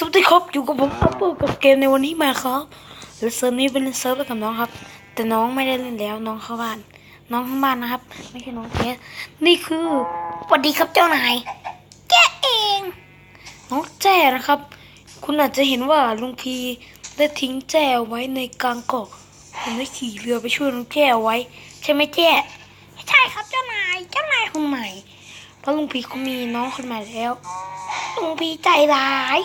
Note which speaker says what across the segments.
Speaker 1: สวัสดีครับอยู่กับผมอัปเปอร์กับเกมในวันนี้มาครับเซิร์ฟนี้เป็นเซิร์ฟกับน้องครับ แต่น้องไม่ได้เล่นแล้วน้องเข้าบ้าน น้องข้างบ้านนะครับ ไม่ใช่น้องเทสนี่คือสวัสดีครับเจ้านายแกเอง น้องแจ้นะครับ คุณอาจจะเห็นว่าลุงพีได้ทิ้งแจ้ไว้ในกลางเกาะผมได้ขี่เรือไปช่วยลุงแจ้ไว้ ใช่ไหมแจ้ใช่ครับเจ้านายเจ้านายคนใหม่ เพราะลุงพีเขามีน้องคนใหม่แล้วลุงพีใจร้าย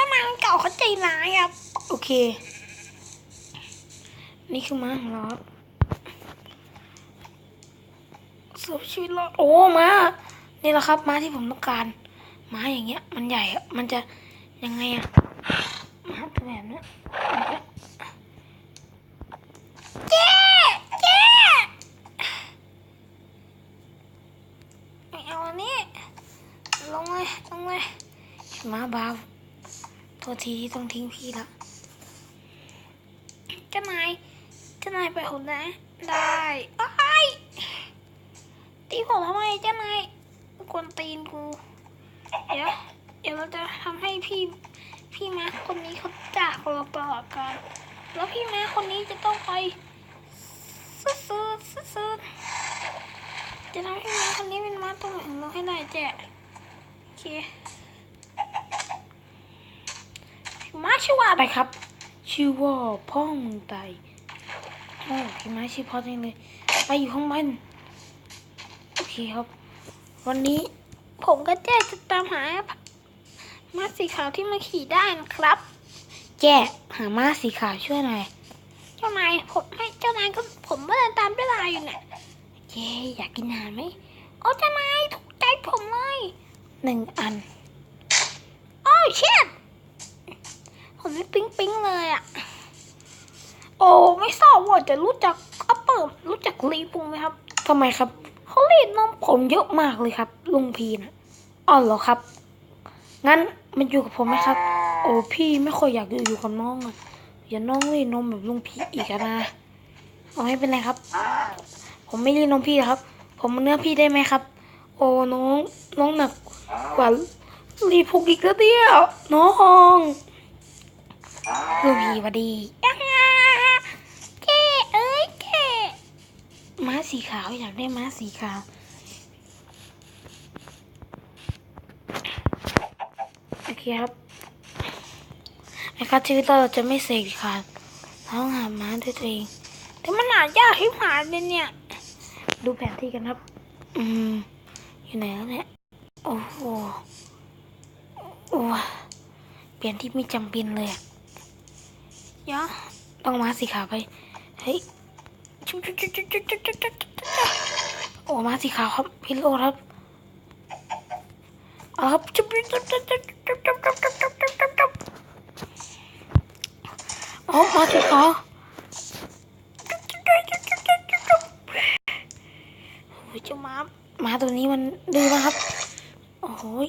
Speaker 1: จ้านายเก่าเขาใจร้ายครับ โอเค นี่คือม้าของเราครับสุบชีวิตรอดโอ้ม้านี่แหละครับม้าที่ผมต้องการม้าอย่างเงี้ย มันใหญ่อะมันจะยังไงอะม้าตัวแบบเนี้ยเจ๊เจ๊ไม่เอาอันนี้ลงเลยลงเลยม้าบา โทษทีที่ต้องทิ้งพี่ละเจ้านายเจ้านายไปหุ่นนะ ได้ไอ้ายตีผมทำไมเจ้านายกวนตีนกู เดี๋ยว เดี๋ยวเราจะทำให้พี่ พี่ม้าคนนี้เขาจากเราตลอดกาลแล้วพี่ม้าคนนี้จะต้องไปซื้อซื้อซื้อซื้อจะทำให้ม้าคนนี้เป็นม้าตัวใหม่ของเราให้ได้แจ๊โอเค ม้าชื่อว่าอะไรครับ ชื่อว่าพ่อมึงไตโอ้พี่ม้าชื่อพ่อจริงเลยไปอยู่ข้างบนโอเคครับ วันนี้ผมก็แจ้จะตามหาม้าสีขาวที่มาขี่ได้นะครับ แจ้หาม้าสีขาวช่วยหน่อยเจ้านายผมให้เจ้านายก็ผมเมื่อตามเวลาอยู่เนี่ยเจ๊อยากกินอาหารไหมโอ้เจ้านายถูกใจผมเลยหนึ่งอัน โอ้เชิด ผมนี่ปิ๊งปิ๊งเลยอะโอ้ไม่ทราบว่าจะรู้จักอัปเปิร์รู้จักลีปุงไหมครับทำไมครับเขารีดนมผมเยอะมากเลยครับ ลุงพีนะอ๋อเหรอครับ งั้นมันอยู่กับผมไหมครับ โอ้พี่ไม่ค่อยอยากอยู่กับน้องอะอย่าน้องรีดนมแบบลุงพีอีกอะนะเอาไม่เป็นไรครับ ผมไม่รีดนมพี่ครับ ผมเนื้อพี่ได้ไหมครับ โอ้น้องน้องหนักกว่ารีพุกอีกแล้วเดียวน้อง ลูกพีหวัดดียังไงเจ๊เอ้ยเจ๊ม้าสีขาวอยากได้ม้าสีขาวโอเคครับไอ้ครับชีวิตเราจะไม่เสกขาดเราต้องหาม้าด้วยตัวเองแต่มันหายากที่หาเลยเนี่ย ดูแผนที่กันครับ อืม อยู่ไหนแล้วเนี่ย โอ้โหโอ้เปลี่ยนที่ไม่จำเป็นเลยอะเดี๋ยวต้องมาสีขาไป เฮ้ยชุบชุบชุบชุบชุบชุบชุบชุบชุบโอ้มาสีขาครับพิโรธครับเอาครับจุ๊บจุ๊บจุ๊บจุ๊บจุ๊บจุ๊บจุ๊บจุ๊บจุ๊บจุ๊บจุ๊บจุ๊บจุ๊บเอามาสิคะโอ้ยเจ้าม้ามาตัวนี้มันดื้อนะครับ โอ้ย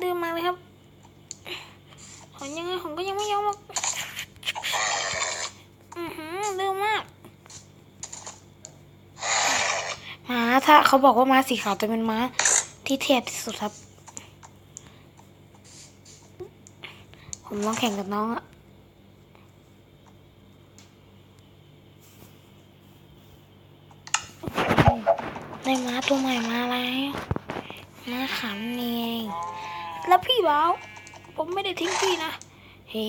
Speaker 1: ดื้อมากเลยครับ ผมยังไงผมก็ยังไม่ยอมหรอกอือหือดื้อมากม้าถ้าเขาบอกว่าม้าสีขาวจะเป็นม้าที่เทียบที่สุดครับ ผมลองแข่งกับน้องอะได้ม้าตัวใหม่มาแล้วม้าขันนี่เองแล้วพี่บ้าว ผมไม่ได้ทิ้งพี่นะ เฮ้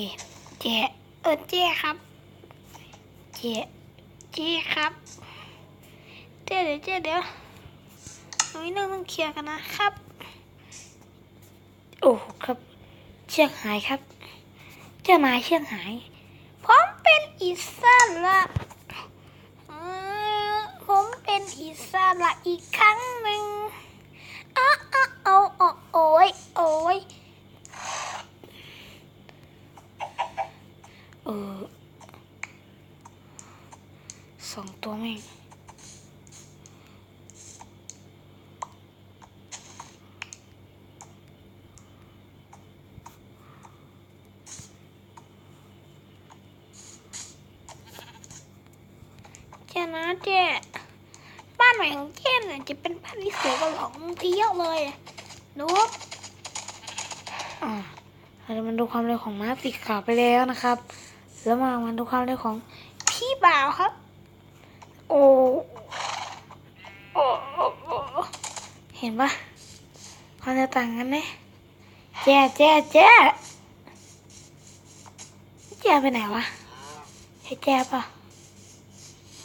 Speaker 1: เจ๊เออเจ๊ครับ เจ๊เจ๊ครับ เจ๊เดี๋ยวเจ๊เดี๋ยวตรงนี้เราต้องเคลียร์กันนะครับ โอ้ครับ เชือกหายครับ เจ้านายเชือกหาย ผมเป็นอิสระเอ่อผมเป็นอิสระอีกครั้งหนึ่งอ้ออ้อโอ้โอ้โอ้ยเออสองตัวแม่ง เจ้า นะเจ้บ้านใหม่ของเจ้เนี่ยจะเป็นบ้านที่สวยกว่าของที่ยอะเลยดูครับอ่าเราจะมาดูความเร็วของม้าสีขาวไปแล้วนะครับ แล้วมามาดูความเร็วของพี่บ่าวครับ โอ้โอ้โอ้เห็นปะความเร็วต่างกันไหมแจ้แจ้แจ้แจ้ไปไหนวะใช่แจ้ปะ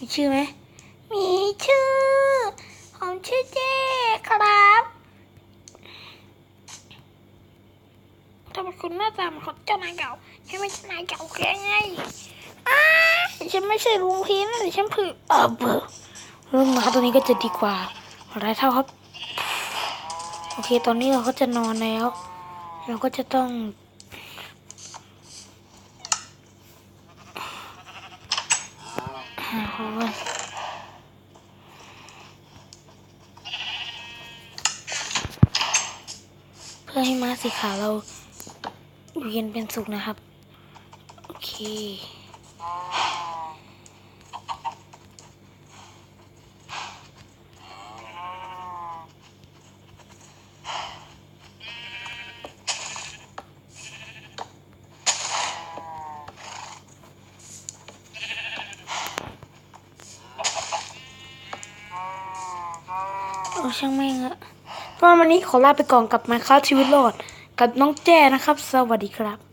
Speaker 1: มีชื่อไหม มีชื่อ ผมชื่อเจ้ครับทำไมคุณหน้าตาเหมันคนเจ้านายเก่าฉันไม่ใช่นายเก่าแกไงอ้าฉันไม่ใช่ลุงพีนะแต่ฉันคือเออเบอร์ลุงมาตัวนี้ก็จะดีกว่าอะไรเท่าครับ โอเค ตอนนี้เราก็จะนอนแล้ว เราก็จะต้อง หาของก่อนเพื่อให้ม้าสีขาวเราเย็นเป็นสุขนะครับ โอเค อช่างแม่งอะตอนวันนี้ขอลาไปก่อนกับมาค้าชีวิตรอด กับน้องแจ้นะครับ สวัสดีครับ